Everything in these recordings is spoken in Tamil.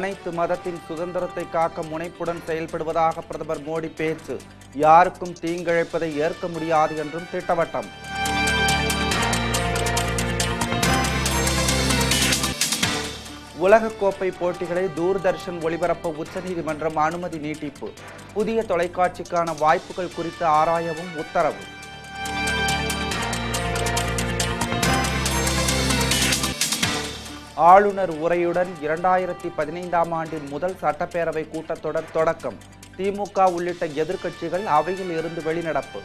அனைத்து மதத்தின் சுதந்திரத்தை காக்க முனைப்புடன் செயல்படுவதாக பிரதமர் மோடி பேச்சு. யாருக்கும் தீங்கிழைப்பதை ஏற்க முடியாது என்றும் திட்டவட்டம். உலகக்கோப்பை போட்டிகளை தூர்தர்ஷன் ஒளிபரப்ப உச்சநீதிமன்றம் அனுமதி நீட்டிப்பு. புதிய தொலைக்காட்சிக்கான வாய்ப்புகள் குறித்து ஆராயவும் உத்தரவு. ஆளுநர் உரையுடன் இரண்டாயிரத்தி பதினைந்தாம் ஆண்டின் முதல் சட்டப்பேரவை கூட்டத்தொடர் தொடக்கம். திமுக உள்ளிட்ட எதிர்க்கட்சிகள் அவையில் இருந்து வெளிநடப்பு.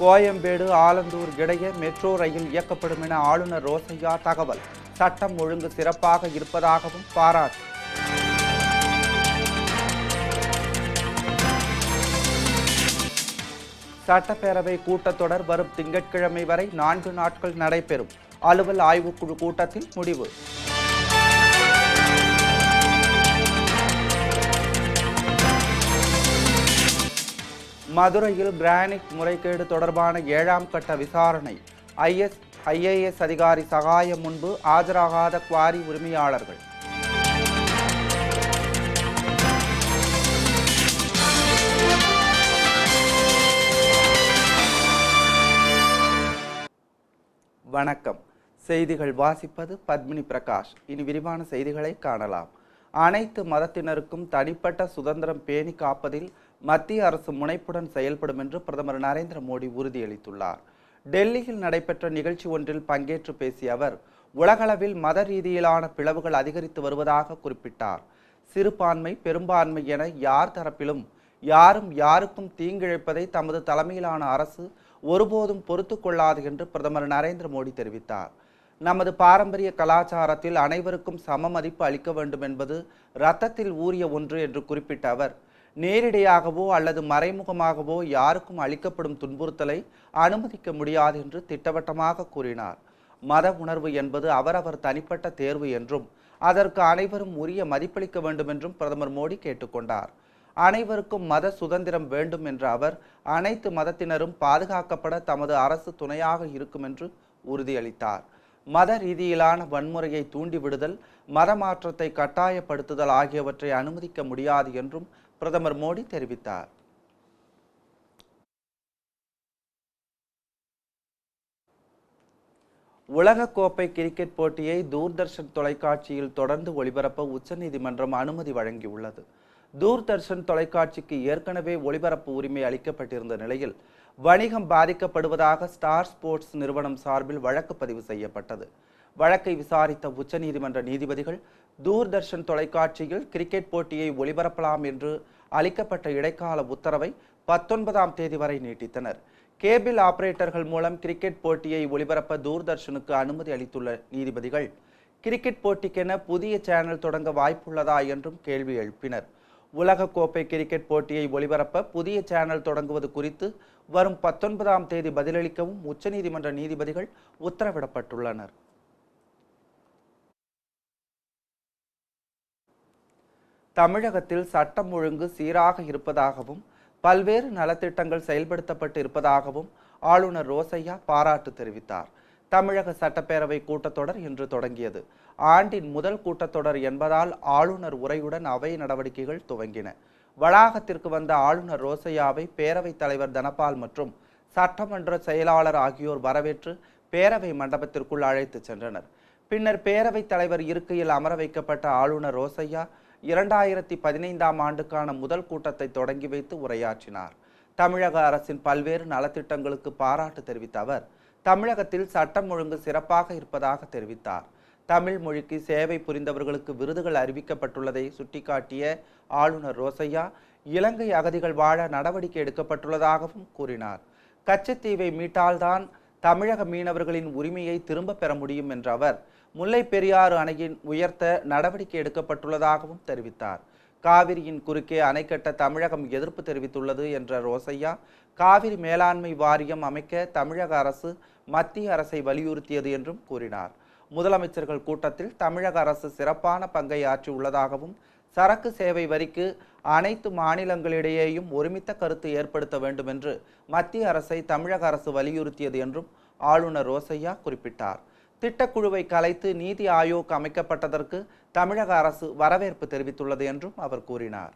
கோயம்பேடு ஆலந்தூர் இடையே மெட்ரோ ரயில் இயக்கப்படும் என ஆளுநர் ரோசையா தகவல். சட்டம் ஒழுங்கு சிறப்பாக இருப்பதாகவும் பாராட்டு. சட்டப்பேரவை கூட்டத்தொடர் வரும் திங்கட்கிழமை வரை நான்கு நாட்கள் நடைபெறும். அலுவல் ஆய்வுக்குழு கூட்டத்தில் முடிவு. மதுரையில் கிரானிக் முறைகேடு தொடர்பான ஏழாம் கட்ட விசாரணை. ஐஎஸ் ஐஏஎஸ் அதிகாரி சகாயம் முன்பு ஆஜராகாத குவாரி உரிமையாளர்கள். வணக்கம். செய்திகள் வாசிப்பது பத்மினி பிரகாஷ். இனி விரிவான செய்திகளை காணலாம். அனைத்து மதத்தினருக்கும் தனிப்பட்ட சுதந்திரம் பேணி காப்பதில் மத்திய அரசு முனைப்புடன் செயல்படும் என்று பிரதமர் நரேந்திர மோடி உறுதியளித்துள்ளார். டெல்லியில் நடைபெற்ற நிகழ்ச்சி ஒன்றில் பங்கேற்று பேசிய அவர் உலகளவில் மத ரீதியிலான பிளவுகள் அதிகரித்து வருவதாக குறிப்பிட்டார். சிறுபான்மை பெரும்பான்மை என யார் தரப்பிலும் யாரும் யாருக்கும் தீங்கிழைப்பதை தமது தலைமையிலான அரசு ஒருபோதும் பொறுத்து கொள்ளாது என்று பிரதமர் நரேந்திர மோடி தெரிவித்தார். நமது பாரம்பரிய கலாச்சாரத்தில் அனைவருக்கும் சம மதிப்பு அளிக்க வேண்டும் என்பது இரத்தத்தில் ஊறிய ஒன்று என்று குறிப்பிட்ட அவர் நேரிடையாகவோ அல்லது மறைமுகமாகவோ யாருக்கும் அளிக்கப்படும் துன்புறுத்தலை அனுமதிக்க முடியாது என்று திட்டவட்டமாக கூறினார். மத உணர்வு என்பது அவரவர் தனிப்பட்ட தேர்வு என்றும் அதற்கு அனைவரும் உரிய மதிப்பளிக்க வேண்டும் என்றும் பிரதமர் மோடி கேட்டுக்கொண்டார். அனைவருக்கும் மத சுதந்திரம் வேண்டும் என்ற அவர் அனைத்து மதத்தினரும் பாதுகாக்கப்பட தமது அரசு துணையாக இருக்கும் என்று உறுதியளித்தார். மத ரீதியிலான வன்முறையை தூண்டிவிடுதல் மத மாற்றத்தை கட்டாயப்படுத்துதல் ஆகியவற்றை அனுமதிக்க முடியாது என்றும் பிரதமர் மோடி தெரிவித்தார். உலகக்கோப்பை கிரிக்கெட் போட்டியை தூர்தர்ஷன் தொலைக்காட்சியில் தொடர்ந்து ஒளிபரப்ப உச்சநீதிமன்றம் அனுமதி வழங்கியுள்ளது. தூர்தர்ஷன் தொலைக்காட்சிக்கு ஏற்கனவே ஒளிபரப்பு உரிமை அளிக்கப்பட்டிருந்த நிலையில் வணிகம் பாதிக்கப்படுவதாக ஸ்டார் ஸ்போர்ட்ஸ் நிறுவனம் சார்பில் வழக்கு பதிவு செய்யப்பட்டது. வழக்கை விசாரித்த உச்சநீதிமன்ற நீதிபதிகள் தூர்தர்ஷன் தொலைக்காட்சியில் கிரிக்கெட் போட்டியை ஒளிபரப்பலாம் என்று அளிக்கப்பட்ட இடைக்கால உத்தரவை பத்தொன்பதாம் தேதி வரை நீட்டித்தனர். கேபிள் ஆபரேட்டர்கள் மூலம் கிரிக்கெட் போட்டியை ஒளிபரப்ப தூர்தர்ஷனுக்கு அனுமதி அளித்துள்ள நீதிபதிகள் கிரிக்கெட் போட்டிக்கென புதிய சேனல் தொடங்க வாய்ப்புள்ளதா? என்றும் கேள்வி எழுப்பினர். உலக கோப்பை கிரிக்கெட் போட்டியை ஒளிபரப்ப புதிய சேனல் தொடங்குவது குறித்து வரும் பத்தொன்பதாம் தேதி பதிலளிக்கவும் உச்சநீதிமன்ற நீதிபதிகள் உத்தரவிடப்பட்டுள்ளனர். தமிழகத்தில் சட்டம் ஒழுங்கு சீராக இருப்பதாகவும் பல்வேறு நலத்திட்டங்கள் செயல்படுத்தப்பட்டு இருப்பதாகவும் ஆளுநர் ரோசையா பாராட்டு தெரிவித்தார். தமிழக சட்டப்பேரவை கூட்டத்தொடர் இன்று தொடங்கியது. ஆண்டின் முதல் கூட்டத்தொடர் என்பதால் ஆளுநர் உரையுடன் அவை நடவடிக்கைகள் துவங்கின. வளாகத்திற்கு வந்த ஆளுநர் ரோசையாவை பேரவைத் தலைவர் தனபால் மற்றும் சட்டமன்ற செயலாளர் ஆகியோர் வரவேற்று பேரவை மண்டபத்திற்குள் அழைத்துச் சென்றனர். பின்னர் பேரவைத் தலைவர் இருக்கையில் அமர வைக்கப்பட்ட ஆளுநர் ரோசையா இரண்டாயிரத்தி பதினைந்தாம் ஆண்டுக்கான முதல் கூட்டத்தை தொடங்கி வைத்து உரையாற்றினார். தமிழக அரசின் பல்வேறு நலத்திட்டங்களுக்கு பாராட்டு தெரிவித்த அவர் தமிழகத்தில் சட்டம் ஒழுங்கு சிறப்பாக இருப்பதாக தெரிவித்தார். தமிழ் மொழிக்கு சேவை புரிந்தவர்களுக்கு விருதுகள் அறிவிக்கப்பட்டுள்ளதை சுட்டிக்காட்டிய ஆளுநர் ரோசையா இலங்கை அகதிகள் வாழ நடவடிக்கை எடுக்கப்பட்டுள்ளதாகவும் கூறினார். கச்சத்தீவை மீட்டால்தான் தமிழக மீனவர்களின் உரிமையை திரும்ப பெற முடியும் என்ற அவர் முல்லை பெரியாறு அணையின் உயர்த்த நடவடிக்கை எடுக்கப்பட்டுள்ளதாகவும் தெரிவித்தார். காவிரியின் குறுக்கே அணை கட்ட தமிழகம் எதிர்ப்பு தெரிவித்துள்ளது என்ற ரோசையா காவிரி மேலாண்மை வாரியம் அமைக்க தமிழக அரசு மத்திய அரசை வலியுறுத்தியது என்றும் கூறினார். முதலமைச்சர்கள் கூட்டத்தில் தமிழக அரசு சிறப்பான பங்கை ஆற்றி உள்ளதாகவும் சரக்கு சேவை வரிக்கு அனைத்து மாநிலங்களிடையேயும் ஒருமித்த கருத்து ஏற்படுத்த வேண்டும் என்று மத்திய அரசை தமிழக அரசு வலியுறுத்தியது என்றும் ஆளுநர் ரோசையா குறிப்பிட்டார். திட்டக்குழுவை கலைத்து நீதி ஆயோக் அமைக்கப்பட்டதற்கு தமிழக அரசு வரவேற்பு தெரிவித்துள்ளது என்றும் அவர் கூறினார்.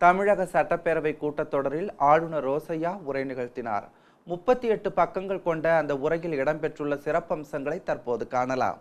தமிழக சட்டப்பேரவை கூட்டத்தொடரில் ஆளுநர் ரோசையா உரை நிகழ்த்தினார். முப்பத்தி எட்டு பக்கங்கள் கொண்ட அந்த உரையில் இடம்பெற்றுள்ள சிறப்பம்சங்களை தற்போது காணலாம்.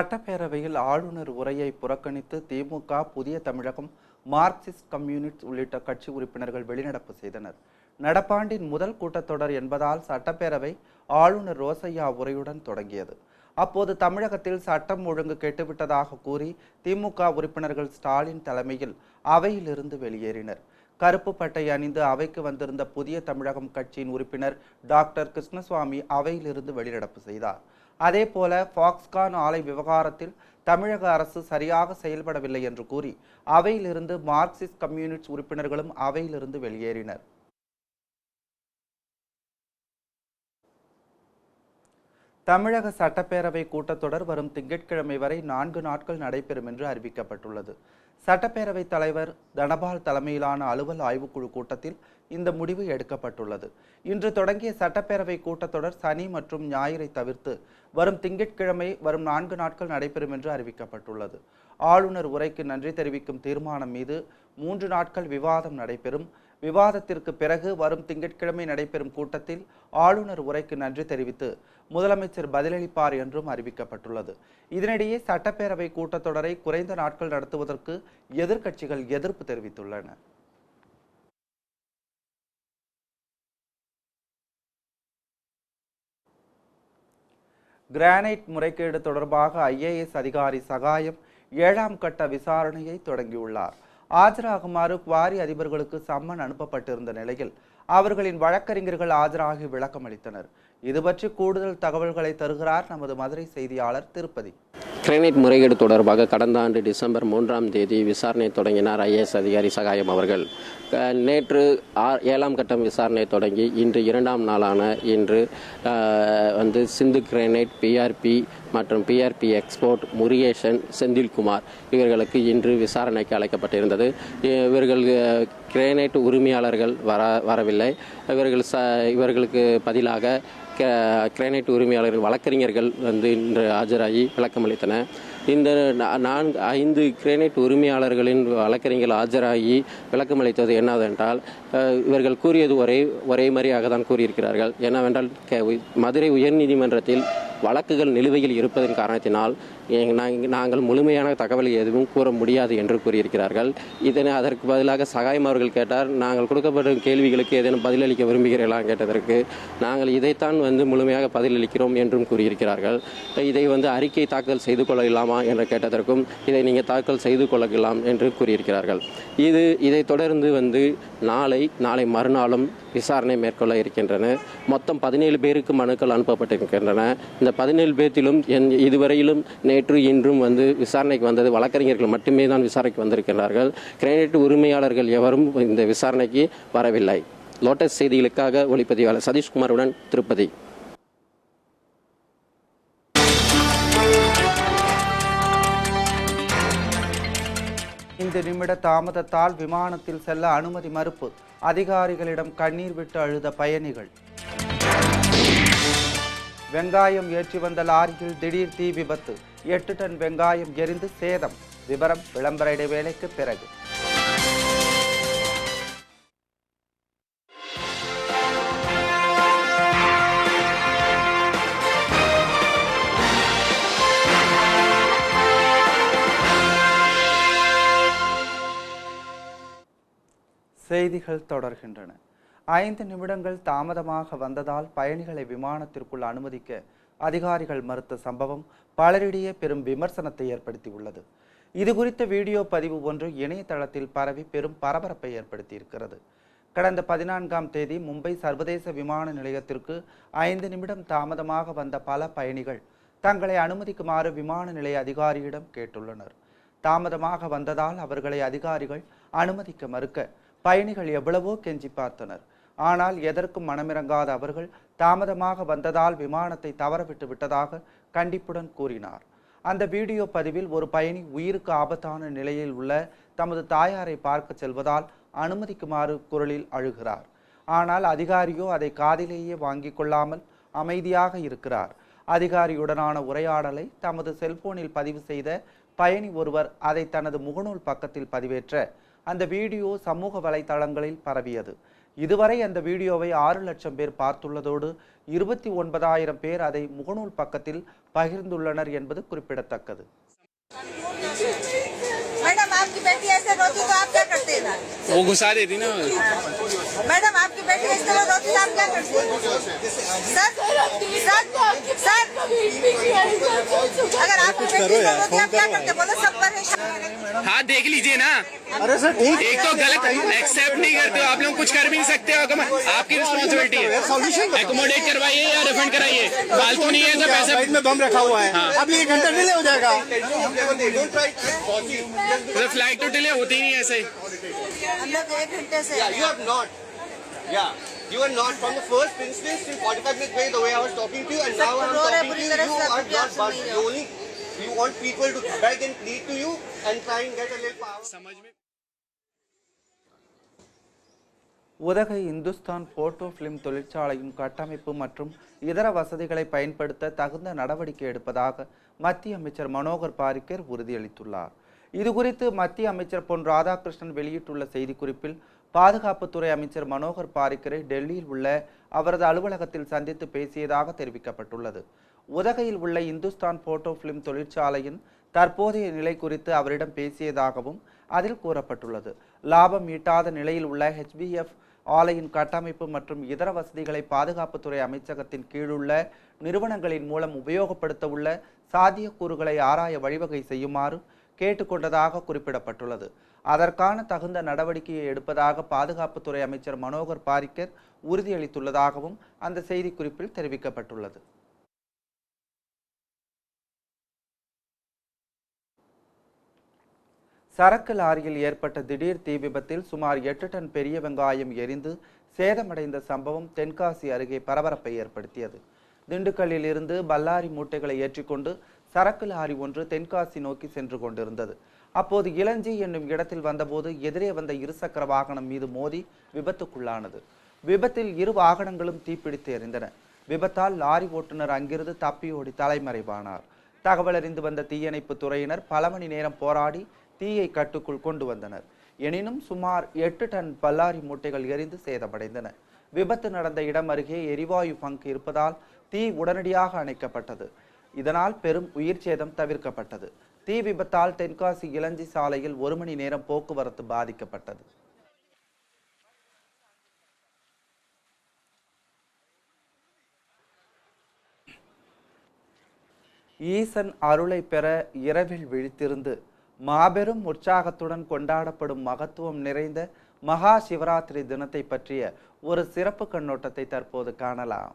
சட்டப்பேரவையில் ஆளுநர் உரையை புறக்கணித்து திமுக புதிய தமிழகம் மார்க்சிஸ்ட் கம்யூனிஸ்ட் உள்ளிட்ட கட்சி உறுப்பினர்கள் வெளிநடப்பு செய்தனர். நடப்பாண்டின் முதல் கூட்டத்தொடர் என்பதால் சட்டப்பேரவை ஆளுநர் ரோசையா உரையுடன் தொடங்கியது. அப்போது தமிழகத்தில் சட்டம் ஒழுங்கு கெட்டுவிட்டதாக கூறி திமுக உறுப்பினர்கள் ஸ்டாலின் தலைமையில் அவையிலிருந்து வெளியேறினர். கருப்பு பட்டை அணிந்து அவைக்கு வந்திருந்த புதிய தமிழகம் கட்சியின் உறுப்பினர் டாக்டர் கிருஷ்ணசுவாமி அவையிலிருந்து வெளிநடப்பு செய்தார். அதே போல ஃபாக்ஸ்கான் ஆலை விவகாரத்தில் தமிழக அரசு சரியாக செயல்படவில்லை என்று கூறி அவையிலிருந்து மார்க்சிஸ்ட் கம்யூனிஸ்ட் உறுப்பினர்களும் அவையிலிருந்து வெளியேறினர். தமிழக சட்டப்பேரவை கூட்டத்தொடர் வரும் திங்கட்கிழமை வரை நான்கு நாட்கள் நடைபெறும் என்று அறிவிக்கப்பட்டுள்ளது. சட்டப்பேரவைத் தலைவர் தனபால் தலைமையிலான அலுவல் ஆய்வுக்குழு கூட்டத்தில் இந்த முடிவு எடுக்கப்பட்டுள்ளது. இன்று தொடங்கிய சட்டப்பேரவை கூட்டத்தொடர் சனி மற்றும் ஞாயிறை தவிர்த்து வரும் திங்கட்கிழமை வரும் நான்கு நாட்கள் நடைபெறும் என்று அறிவிக்கப்பட்டுள்ளது. ஆளுநர் உரைக்கு நன்றி தெரிவிக்கும் தீர்மானம் மீது மூன்று நாட்கள் விவாதம் நடைபெறும். விவாதத்திற்கு பிறகு வரும் திங்கட்கிழமை நடைபெறும் கூட்டத்தில் ஆளுநர் உரைக்கு நன்றி தெரிவித்து முதலமைச்சர் பதிலளிப்பார் என்றும் அறிவிக்கப்பட்டுள்ளது. இதனிடையே சட்டப்பேரவை கூட்டத்தொடரை குறைந்த நாட்கள் நடத்துவதற்கு எதிர்க்கட்சிகள் எதிர்ப்பு தெரிவித்துள்ளன. கிரானைட் முறைகேடு தொடர்பாக ஐஏஎஸ் அதிகாரி சகாயம் ஏழாம் கட்ட விசாரணையை தொடங்கியுள்ளார். ஆஜராகுமாறு குவாரி அதிபர்களுக்கு சம்மன் அனுப்பப்பட்டிருந்த நிலையில் அவர்களின் வழக்கறிஞர்கள் ஆஜராகி விளக்கம் அளித்தனர் கூடுதல் தகவல்களை தருகிறார் நமது மதுரை செய்தியாளர் திருப்பதி. கிரேனைட் முறைகேடு தொடர்பாக கடந்த ஆண்டு டிசம்பர் மூன்றாம் தேதி விசாரணை தொடங்கினார் ஐஏஎஸ் அதிகாரி சகாயம் அவர்கள். நேற்று ஆ- ஏழாம் கட்டம் விசாரணை தொடங்கி இன்று இரண்டாம் நாளான இன்று வந்து சிந்து கிரேனைட் பிஆர்பி மற்றும் பிஆர்பி எக்ஸ்போர்ட் முருகேசன் செந்தில்குமார் இவர்களுக்கு இன்று விசாரணைக்கு அழைக்கப்பட்டிருந்தது. இவர்கள் அஹ், கிரேனைட் உரிமையாளர்கள் வர வரவில்லை. இவர்கள் ச இவர்களுக்கு பதிலாக கிரானைட் உரிமையாளர்கள் வழக்கறிஞர்கள் வந்து இன்று ஆஜராகி விளக்கமளித்தனர் இந்த நான்கு ஐந்து கிரேனைட் உரிமையாளர்களின் வழக்கறிஞர்கள் ஆஜராகி விளக்கமளித்தது என்னவென்றால் இவர்கள் கூறியது ஒரே ஒரே மாதிரியாக தான் கூறியிருக்கிறார்கள். என்னவென்றால் மதுரை உயர்நீதிமன்றத்தில் வழக்குகள் நிலுவையில் இருப்பதன் காரணத்தினால் நாங்கள் முழுமையான தகவல் எதுவும் கூற முடியாது என்று கூறியிருக்கிறார்கள். இதனை அதற்கு பதிலாக சகாயம் அவர்கள் கேட்டார் நாங்கள் கொடுக்கப்படும் கேள்விகளுக்கு ஏதேனும் பதிலளிக்க விரும்புகிறீர்களா? கேட்டதற்கு நாங்கள் இதைத்தான் வந்து முழுமையாக பதிலளிக்கிறோம் என்றும் கூறியிருக்கிறார்கள். இதை வந்து அறிக்கை தாக்கல் செய்து கொள்ளலாமா என்று கேட்டதற்கும் இதை நீங்கள் தாக்கல் செய்து கொள்ளலாம் என்று கூறியிருக்கிறார்கள். இது இதைத் தொடர்ந்து வந்து நாளை நாளை மறுநாளும் விசாரணை மேற்கொள்ள இருக்கின்றன. மொத்தம் பதினேழு பேருக்கு மனுக்கள் அனுப்பப்பட்டிருக்கின்றன. இந்த பதினேழு பேர்த்திலும் என்- இதுவரையிலும் நேற்று இன்றும் வந்து விசாரணைக்கு வந்தது. வழக்கறிஞர்கள் மட்டுமே தான் விசாரணைக்கு வந்திருக்கிறார்கள். கிரெடிட் உரிமையாளர்கள் எவரும் இந்த விசாரணைக்கு வரவில்லை. லோட்டஸ் செய்திகளுக்காக ஒளிப்பதிவாளர் சதீஷ்குமாருடன் திருப்பதி. ஐந்து நிமிட தாமதத்தால் விமானத்தில் செல்ல அனுமதி மறுப்பு. அதிகாரிகளிடம் கண்ணீர் விட்டு அழுத பயணிகள். வெங்காயம் ஏற்றி வந்த லாரியில் திடீர் தீ விபத்து. எட்டு டன் வெங்காயம் எரிந்து சேதம். விவரம் விளம்பர இடைவேளைக்கு பிறகு. செய்திகள் தொடர்கின்றன. ஐந்து நிமிடங்கள் தாமதமாக வந்ததால் பயணிகளை விமானத்திற்குள் அனுமதிக்க அதிகாரிகள் மறுத்த சம்பவம் பலரிடையே பெரும் விமர்சனத்தை ஏற்படுத்தியுள்ளது. இது குறித்த வீடியோ பதிவு ஒன்று இணையதளத்தில் பரவி பெரும் பரபரப்பை ஏற்படுத்தியிருக்கிறது. கடந்த பதினான்காம் தேதி மும்பை சர்வதேச விமான நிலையத்திற்கு ஐந்து நிமிடம் தாமதமாக வந்த பல பயணிகள் தங்களை அனுமதிக்குமாறு விமான நிலைய அதிகாரியிடம் கேட்டுள்ளனர். தாமதமாக வந்ததால் அவர்களை அதிகாரிகள் அனுமதிக்க மறுக்க பயணிகள் எவ்வளவோ கெஞ்சி பார்த்தனர். ஆனால் எதற்கும் மனமிறங்காத அவர்கள் தாமதமாக வந்ததால் விமானத்தை தவறவிட்டு விட்டதாக கண்டிப்புடன் கூறினார். அந்த வீடியோ பதிவில் ஒரு பயணி உயிருக்கு ஆபத்தான நிலையில் உள்ள தமது தாயாரை பார்க்க செல்வதால் அனுமதிக்குமாறு குரலில் அழுகிறார். ஆனால் அதிகாரியோ அதை காதிலேயே வாங்கிக் கொள்ளாமல் அமைதியாக இருக்கிறார். அதிகாரியுடனான உரையாடலை தமது செல்போனில் பதிவு செய்த பயணி ஒருவர் அதை தனது முகநூல் பக்கத்தில் பதிவேற்ற அந்த வீடியோ சமூக வலைதளங்களில் பரவியது. இதுவரை அந்த வீடியோவை ஆறு லட்சம் பேர் பார்த்துள்ளதோடு இருபத்தி ஒன்பதாயிரம் பேர் அதை முகநூல் பக்கத்தில் பகிர்ந்துள்ளனர் என்பது குறிப்பிடத்தக்கது. आप इधर वो घुसा देती ना। मैडम आपकी बेटी इस तरह रोती आप क्या करते सर सर सर। अगर आपकी बेटी इस तरह रोती आप क्या करते बोलो सब परेशान हाँ। देख लीजिए ना। अरे सर ठीक एक तो गलत एक्सेप्ट नहीं करते हो। आप लोग कुछ कर भी नहीं सकते हो कम- आपकी रिस्पॉन्सिबिलिटी है। एकोमोडेट करवाइए या रिफंड कराइए। फालतू नहीं है तो पैसे में बम रखा हुआ है? अब ये घंटा डिले हो जाएगा। फ़्लाइट तो डिले होती ही नहीं ऐसे। ही हम लोग एक घंटे से You have not. Yeah. You are not from the first instance in 45 minutes way the way I was talking to you and now I'm रो रहे talking पूरी to you. तरह You से are आप not सुन but नहीं you रहे हो। only you want people to beg and plead to you and try and get a little power. समझ में உதகை இந்துஸ்தான் போட்டோ பிலிம் தொழிற்சாலையின் கட்டமைப்பு மற்றும் இதர வசதிகளை பயன்படுத்த தகுந்த நடவடிக்கை எடுப்பதாக மத்திய அமைச்சர் மனோகர் பாரிக்கர் உறுதியளித்துள்ளார் இதுகுறித்து மத்திய அமைச்சர் பொன் ராதாகிருஷ்ணன் வெளியிட்டுள்ள செய்திக்குறிப்பில் பாதுகாப்புத்துறை அமைச்சர் மனோகர் பாரிக்கரை டெல்லியில் உள்ள அவரது அலுவலகத்தில் சந்தித்து பேசியதாக தெரிவிக்கப்பட்டுள்ளது. உதகையில் உள்ள இந்துஸ்தான் போட்டோ பிலிம் தொழிற்சாலையின் தற்போதைய நிலை குறித்து அவரிடம் பேசியதாகவும் அதில் கூறப்பட்டுள்ளது. லாபம் ஈட்டாத நிலையில் உள்ள ஹெச்பிஎஃப் ஆலையின் கட்டமைப்பு மற்றும் இதர வசதிகளை பாதுகாப்புத்துறை அமைச்சகத்தின் கீழுள்ள நிறுவனங்களின் மூலம் உபயோகப்படுத்த உள்ள சாத்தியக்கூறுகளை ஆராய வழிவகை செய்யுமாறு கேட்டுக்கொண்டதாக குறிப்பிடப்பட்டுள்ளது. அதற்கான தகுந்த நடவடிக்கையை எடுப்பதாக பாதுகாப்புத்துறை அமைச்சர் மனோகர் பாரிக்கர் உறுதியளித்துள்ளதாகவும் அந்த செய்திக்குறிப்பில் தெரிவிக்கப்பட்டுள்ளது. சரக்கு லாரியில் ஏற்பட்ட திடீர் தீ விபத்தில் சுமார் எட்டு டன் பெரிய வெங்காயம் எரிந்து சேதமடைந்த சம்பவம் தென்காசி அருகே பரபரப்பை ஏற்படுத்தியது. திண்டுக்கல்லில் இருந்து பல்லாரி மூட்டைகளை ஏற்றிக்கொண்டு சரக்கு லாரி ஒன்று தென்காசி நோக்கி சென்று கொண்டிருந்தது. அப்போது இளஞ்சி என்னும் இடத்தில் வந்தபோது எதிரே வந்த இருசக்கர வாகனம் மீது மோதி விபத்துக்குள்ளானது. விபத்தில் இரு வாகனங்களும் தீப்பிடித்து எறிந்தன விபத்தால் லாரி ஓட்டுநர் அங்கிருந்து தப்பியோடி தலைமறைவானார். தகவல் அறிந்து வந்த தீயணைப்பு துறையினர் பல மணி நேரம் போராடி தீயை கட்டுக்குள் கொண்டு வந்தனர். எனினும் சுமார் எட்டு டன் பல்லாரி மூட்டைகள் எரிந்து சேதமடைந்தன. விபத்து நடந்த இடம் அருகே எரிவாயு பங்க் இருப்பதால் தீ உடனடியாக அணைக்கப்பட்டது. இதனால் பெரும் உயிர் சேதம் தவிர்க்கப்பட்டது. தீ விபத்தால் தென்காசி இளஞ்சி சாலையில் ஒரு மணி நேரம் போக்குவரத்து பாதிக்கப்பட்டது. ஈசன் அருளை பெற இரவில் விழித்திருந்து மாபெரும் உற்சாகத்துடன் கொண்டாடப்படும் மகத்துவம் நிறைந்த மகா சிவராத்திரி தினத்தை பற்றிய ஒரு சிறப்பு கண்ணோட்டத்தை தற்போது காணலாம்.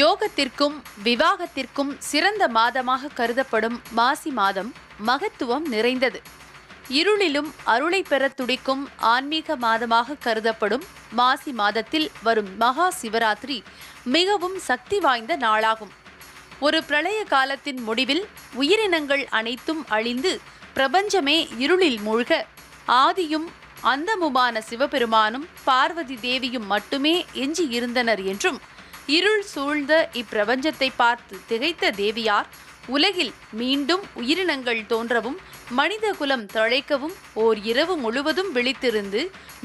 யோகத்திற்கும் விவாகத்திற்கும் சிறந்த மாதமாக கருதப்படும் மாசி மாதம் மகத்துவம் நிறைந்தது. இருளிலும் அருளை பெற துடிக்கும் ஆன்மீக மாதமாக கருதப்படும் மாசி மாதத்தில் வரும் மகா சிவராத்திரி மிகவும் சக்தி வாய்ந்த நாளாகும். ஒரு பிரளய காலத்தின் முடிவில் உயிரினங்கள் அனைத்தும் அழிந்து பிரபஞ்சமே இருளில் மூழ்க. ஆதியும் அந்தமுமான சிவபெருமானும் பார்வதி தேவியும் மட்டுமே எஞ்சி இருந்தனர் என்றும் இருள் சூழ்ந்த இப்பிரபஞ்சத்தை பார்த்து திகைத்த தேவியார் உலகில் மீண்டும் உயிரினங்கள் தோன்றவும் மனித குலம் தழைக்கவும் ஓர் இரவு முழுவதும் விழித்திருந்து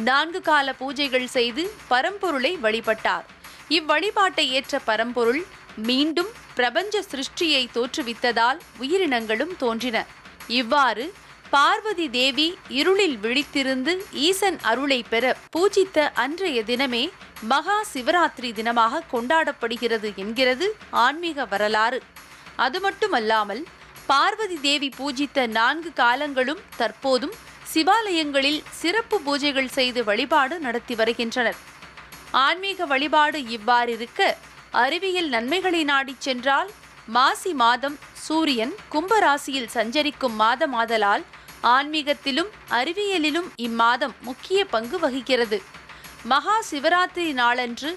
நான்கு கால பூஜைகள் செய்து பரம்பொருளை வழிபட்டார். இவ்வழிபாட்டை ஏற்ற பரம்பொருள் மீண்டும் பிரபஞ்ச சிருஷ்டியை தோற்றுவித்ததால் உயிரினங்களும் தோன்றின. இவ்வாறு பார்வதி தேவி இருளில் விழித்திருந்து ஈசன் அருளை பெற பூஜித்த அன்றைய தினமே மகா சிவராத்திரி தினமாக கொண்டாடப்படுகிறது என்கிறது ஆன்மீக வரலாறு. அது மட்டுமல்லாமல் பார்வதி தேவி பூஜித்த நான்கு காலங்களும் தற்போதும் சிவாலயங்களில் சிறப்பு பூஜைகள் செய்து வழிபாடு நடத்தி வருகின்றனர். ஆன்மீக வழிபாடு இவ்வாறிருக்க அறிவியல் நன்மைகளை நாடிச் சென்றால் மாசி மாதம் சூரியன் கும்பராசியில் சஞ்சரிக்கும் மாதமாதலால் ஆன்மீகத்திலும் அறிவியலிலும் இம்மாதம் முக்கிய பங்கு வகிக்கிறது. மகா சிவராத்திரி நாளன்று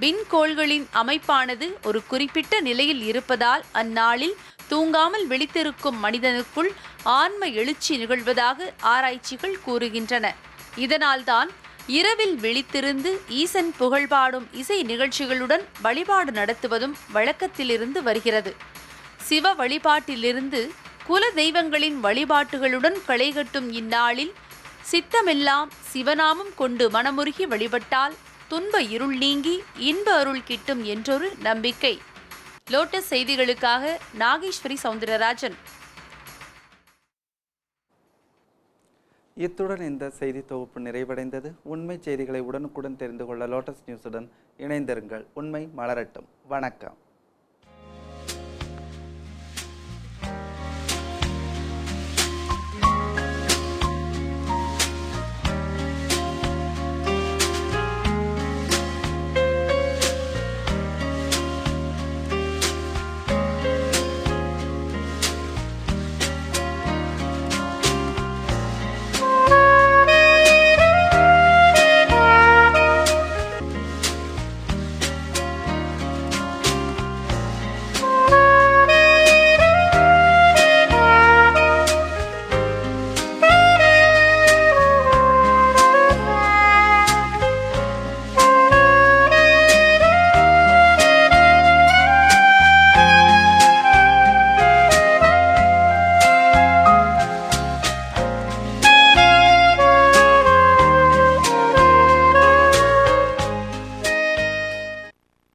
விண்கோள்களின் அமைப்பானது ஒரு குறிப்பிட்ட நிலையில் இருப்பதால் அந்நாளில் தூங்காமல் விழித்திருக்கும் மனிதனுக்குள் ஆன்ம எழுச்சி நிகழ்வதாக ஆராய்ச்சிகள் கூறுகின்றன. இதனால்தான் இரவில் விழித்திருந்து ஈசன் புகழ்பாடும் இசை நிகழ்ச்சிகளுடன் வழிபாடு நடத்துவதும் வழக்கத்திலிருந்து வருகிறது. சிவ வழிபாட்டிலிருந்து குல தெய்வங்களின் வழிபாட்டுகளுடன் களைகட்டும் இந்நாளில் சித்தமெல்லாம் சிவநாமம் கொண்டு மனமுருகி வழிபட்டால் துன்ப இருள் நீங்கி இன்ப அருள் கிட்டும் என்றொரு நம்பிக்கை. லோட்டஸ் செய்திகளுக்காக நாகேஸ்வரி சவுந்தரராஜன். இத்துடன் இந்த செய்தி தொகுப்பு நிறைவடைந்தது. உண்மை செய்திகளை உடனுக்குடன் தெரிந்து கொள்ள லோட்டஸ் நியூஸுடன் இணைந்திருங்கள். உண்மை மலரட்டும். வணக்கம்.